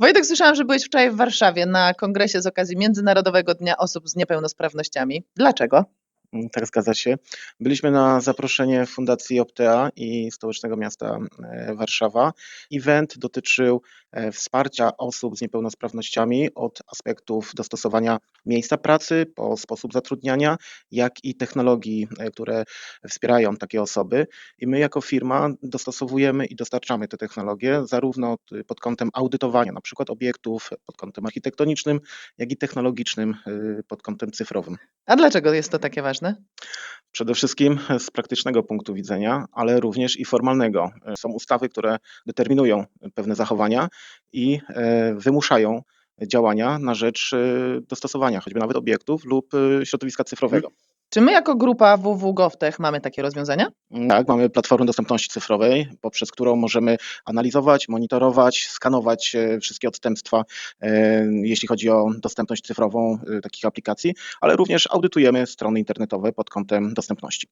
Wojtek, słyszałam, że byłeś wczoraj w Warszawie na kongresie z okazji Międzynarodowego Dnia Osób z Niepełnosprawnościami. Dlaczego? Mm, Tak, zgadza się. Byliśmy na zaproszenie Fundacji Optea i Stołecznego Miasta e, Warszawa. Event dotyczył wsparcia osób z niepełnosprawnościami od aspektów dostosowania miejsca pracy po sposób zatrudniania, jak i technologii, e, które wspierają takie osoby. I my jako firma dostosowujemy i dostarczamy te technologie zarówno pod kątem audytowania, na przykład obiektów, pod kątem architektonicznym, jak i technologicznym, y, pod kątem cyfrowym. A dlaczego jest to takie ważne? Przede wszystkim z praktycznego punktu widzenia, ale również i formalnego. Są ustawy, które determinują pewne zachowania i e, wymuszają działania na rzecz e, dostosowania choćby nawet obiektów lub e, środowiska cyfrowego. Czy my jako grupa www.govtech mamy takie rozwiązania? Tak, mamy platformę dostępności cyfrowej, poprzez którą możemy analizować, monitorować, skanować e, wszystkie odstępstwa, e, jeśli chodzi o dostępność cyfrową e, takich aplikacji, ale również audytujemy strony internetowe pod kątem dostępności.